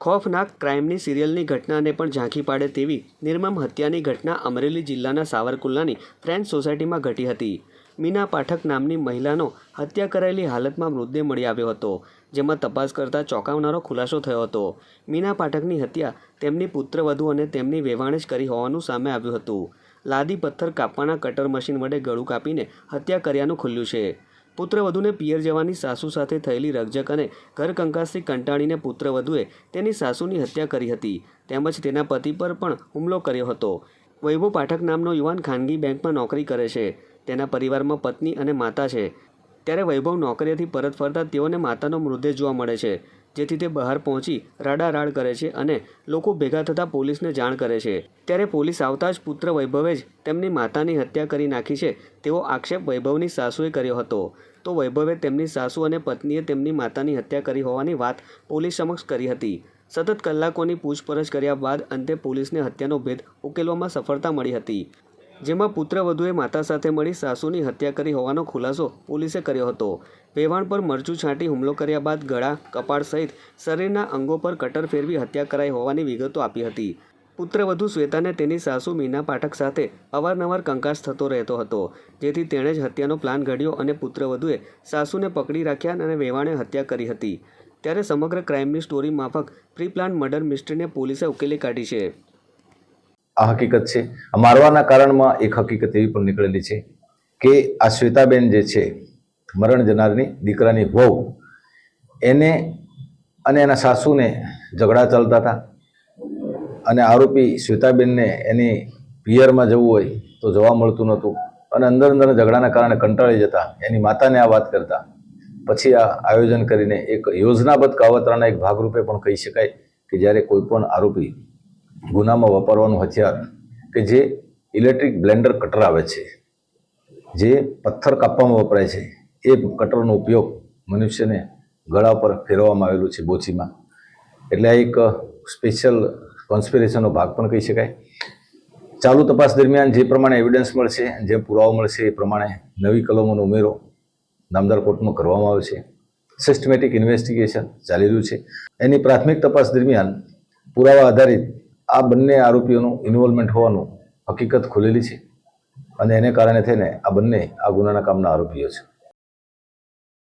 ખોફનાક ક્રાઇમની સિરિયલની ઘટનાને પણ ઝાંખી પાડે તેવી નિર્મમ હત્યાની ઘટના અમરેલી જિલ્લાના સાવરકુલ્લાની ફ્રેન્ચ સોસાયટીમાં ઘટી હતી. મીના પાઠક નામની મહિલાનો હત્યા કરાયેલી હાલતમાં મૃતદેહ મળી આવ્યો હતો, જેમાં તપાસ કરતા ચોંકાવનારો ખુલાસો થયો હતો. મીના પાઠકની હત્યા તેમની પુત્રવધુ અને તેમની વેવાણે જ કરી હોવાનું સામે આવ્યું હતું. લાદી, પથ્થર કાપવાના કટર મશીન વડે ગળું કાપીને હત્યા કર્યાનું ખુલ્યું છે. પુત્રવધૂને પિયર જવાની સાસુ સાથે થયેલી રકઝક અને ઘરકંકાસથી કંટાળીને પુત્રવધુએ તેની સાસુની હત્યા કરી હતી. તેમજ તેના પતિ પર પણ હુમલો કર્યો હતો. વૈભવ પાઠક નામનો યુવાન ખાનગી બેંકમાં નોકરી કરે છે. તેના પરિવારમાં પત્ની અને માતા છે. ત્યારે વૈભવ નોકરીએથી પરત ફરતા તેઓને માતાનો મૃતદેહ જોવા મળે છે. જેથી તે બહાર પહોંચી રાડારાડ કરે છે અને લોકો ભેગા થતાં પોલીસને જાણ કરે છે. ત્યારે પોલીસ આવતા જ પુત્ર વૈભવે જ તેમની માતાની હત્યા કરી નાખી છે તેવો આક્ષેપ વૈભવની સાસુએ કર્યો હતો. તો વૈભવે તેમની સાસુ અને પત્નીએ તેમની માતાની હત્યા કરી હોવાની વાત પોલીસ સમક્ષ કરી હતી. સતત કલાકોની પૂછપરછ કર્યા બાદ અંતે પોલીસને હત્યાનો ભેદ ઉકેલવામાં સફળતા મળી હતી. જેમાં પુત્રવધુએ માતા સાથે મળી સાસુની હત્યા કરી હોવાનો ખુલાસો પોલીસે કર્યો હતો. વેવાણ પર મરચું છાંટી હુમલો કર્યા બાદ ગળા, કપાળ સહિત શરીરના અંગો પર કટર ફેરવી હત્યા કરાઈ હોવાની વિગતો આપી હતી. પુત્રવધુ શ્વેતાને તેની સાસુ મીના પાઠક સાથે અવારનવાર કંકાસ થતો રહેતો હતો, જેથી તેણે જ હત્યાનો પ્લાન ઘડ્યો અને પુત્રવધુએ સાસુને પકડી રાખ્યા અને વેવાણે હત્યા કરી હતી. ત્યારે સમગ્ર ક્રાઇમની સ્ટોરી માફક પ્રી પ્લાન મર્ડર મિસ્ટ્રીને પોલીસે ઉકેલી કાઢી છે. આ હકીકત છે. આ મારવાના કારણમાં એક હકીકત એવી પણ નીકળેલી છે કે આ શ્વેતાબેન જે છે, મરણ જનારની દીકરાની વહુ, એને અને એના સાસુને ઝઘડા ચાલતા હતા અને આરોપી શ્વેતાબેનને એની પિયરમાં જવું હોય તો જવા મળતું નહોતું અને અંદર અંદર ઝઘડાના કારણે કંટાળી જતા, એની માતાને આ વાત કરતા. પછી આ આયોજન કરીને એક યોજનાબદ્ધ કાવતરાના એક ભાગરૂપે પણ કહી શકાય કે જ્યારે કોઈ પણ આરોપી ગુનામાં વાપરવાનું હથિયાર કે જે ઇલેક્ટ્રિક બ્લેન્ડર કટર આવે છે, જે પથ્થર કાપવામાં વપરાય છે, એ કટરનો ઉપયોગ મનુષ્યને ગળા પર ફેરવવામાં આવેલું છે બોચીમાં. એટલે આ એક સ્પેશિયલ કોન્સ્પિરેશનનો ભાગ પણ કહી શકાય. ચાલુ તપાસ દરમિયાન જે પ્રમાણે એવિડન્સ મળશે, જે પુરાવો મળશે, એ પ્રમાણે નવી કલમોનો ઉમેરો નામદાર કોર્ટમાં કરવામાં આવે છે. સિસ્ટમેટિક ઇન્વેસ્ટિગેશન ચાલી રહ્યું છે. એની પ્રાથમિક તપાસ દરમિયાન પુરાવા આધારિત આ બંને આરોપીઓનું ઇન્વોલ્વમેન્ટ હોવાનું હકીકત ખુલેલી છે. અને એને કારણે થઈને આ બંને આ ગુનાના કામના આરોપીઓ છે.